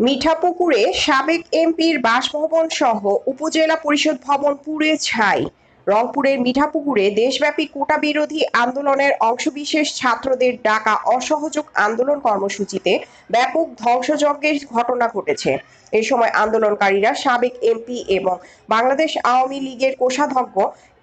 মিঠাপুকুরে সাবেক এমপির বাসভবন সহ উপজেলা পরিষদ ভবন পুড়ে ছাই। রংপুরের মিঠাপুকুরে দেশব্যাপী কোটা বিরোধী আন্দোলনের অংশবিশেষ ছাত্রদের ডাকা অসহযোগ আন্দোলন কর্মসূচিতে ব্যাপক ধ্বংসযজ্ঞের ঘটনা ঘটেছে। এ সময় আন্দোলনকারীরা সাবেক এমপি এবং বাংলাদেশ আওয়ামী লীগের কোষাধ্যক্ষ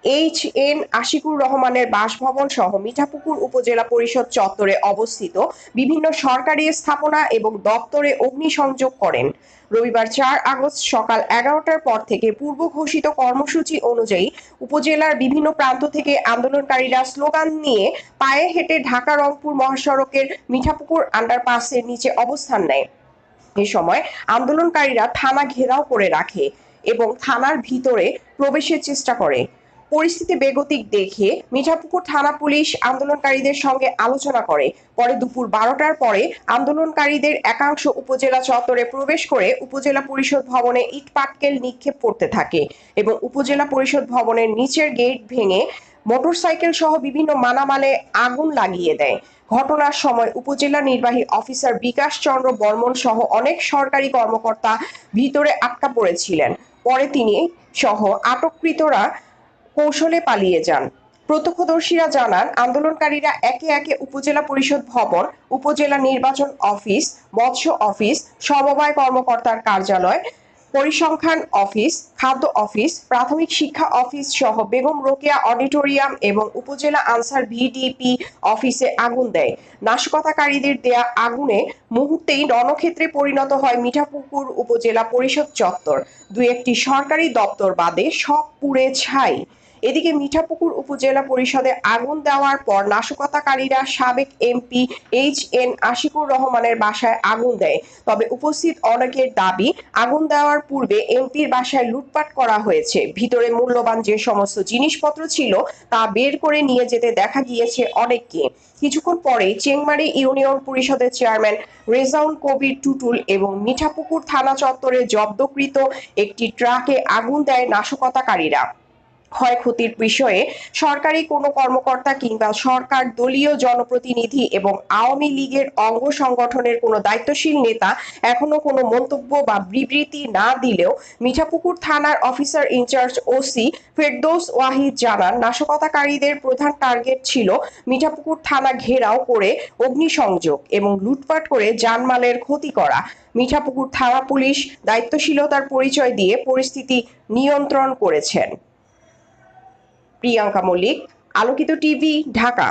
এইচ এন আশিকুর রহমানের বাসভবন সহ মিঠাপুকুর উপজেলা পরিষদ চত্বরে অবস্থিত বিভিন্ন সরকারি স্থাপনা এবং দপ্তরে অগ্নিসংযোগ করেন। রবিবার চার আগস্ট সকাল এগারোটার পর থেকে পূর্ব ঘোষিত কর্মসূচি অনুযায়ী উপজেলার বিভিন্ন প্রান্ত থেকে আন্দোলনকারীরা স্লোগান নিয়ে পায়ে হেঁটে ঢাকা রংপুর মহাসড়কের মিঠাপুকুর আন্ডারপাসের নিচে অবস্থান নেয়। এ সময় আন্দোলনকারীরা থানা ঘেরাও করে রাখে এবং থানার ভিতরে প্রবেশের চেষ্টা করে। পরিস্থিতি বেগতিক দেখে মিঠাপুকুর থানা পুলিশ আন্দোলনকারীদের সঙ্গে আলোচনা করে। পরে দুপুর বারোটার পরে আন্দোলনকারীদের একাংশ উপজেলা চত্বরে প্রবেশ করে উপজেলা পরিষদ ভবনে ইট পাটকেল নিক্ষেপ করতে থাকে এবং উপজেলা পরিষদ ভবনের নিচের গেট ভেঙে মোটরসাইকেল সহ বিভিন্ন মালামালে আগুন লাগিয়ে দেয়। ঘটনার সময় উপজেলা নির্বাহী অফিসার বিকাশ চন্দ্র বর্মন সহ অনেক সরকারি কর্মকর্তা ভিতরে আটকা পড়েছিলেন। পরে তিনি সহ আটককৃতরা কৌশলে পালিয়ে যান। প্রত্যক্ষদর্শীরা জানান, আন্দোলনকারীরা একে একে উপজেলা পরিষদ ভবন, উপজেলা নির্বাচন অফিস, মৎস্য অফিস, সমবায় কর্মকর্তার কার্যালয়, পরিসংখ্যান অফিস, খাদ্য অফিস, প্রাথমিক শিক্ষা অফিস সহ বেগম রোকেয়া অডিটোরিয়াম এবং উপজেলা আনসার ভিডিপি অফিসে আগুন দেয়। নাশকতাকারীদের দেয়া আগুনে মুহূর্তেই রণক্ষেত্রে পরিণত হয় মিঠাপুকুর উপজেলা পরিষদ চত্বর। দু একটি সরকারি দপ্তর বাদে সব পুড়ে ছাই। এদিকে মিঠাপুকুর উপজেলা পরিষদে আগুন দেওয়ার পর নাশকতাকারীরা সাবেক এমপি এইচ এন আশিকুর রহমানের বাসায় আগুন দেয়। তবে উপস্থিত অনেকের দাবি, আগুন দেওয়ার পূর্বে এমপির বাসায় লুটপাট করা হয়েছে। ভিতরে মূল্যবান যে সমস্ত জিনিসপত্র ছিল তা বের করে নিয়ে যেতে দেখা গিয়েছে অনেককে। কিছুক্ষণ পরে চেংমারি ইউনিয়ন পরিষদের চেয়ারম্যান রেজাউল কবির টুটুল এবং মিঠাপুকুর থানা চত্বরে জব্দকৃত একটি ট্রাকে আগুন দেয় নাশকতাকারীরা। ক্ষয়ক্ষতির বিষয়ে সরকারি কোনো কর্মকর্তা কিংবা সরকার দলীয় জনপ্রতিনিধি এবং আওয়ামী লীগের অঙ্গ সংগঠনের কোনো দায়িত্বশীল নেতা এখনও কোনো মন্তব্য বা বিবৃতি না দিলেও মিঠাপুকুর থানার officer in charge OC Ferdous Wahid জানান, নাশকতাকারীদের প্রধান টার্গেট ছিল মিঠাপুকুর থানা ঘেরাও করে অগ্নিসংযোগ এবং লুটপাট করে জানমালের ক্ষতি করা। মিঠাপুকুর থানা পুলিশ দায়িত্বশীলতার পরিচয় দিয়ে পরিস্থিতি নিয়ন্ত্রণ করেছেন। প্রিয়াঙ্কা মল্লিক আলোকিত টিভি ঢাকা।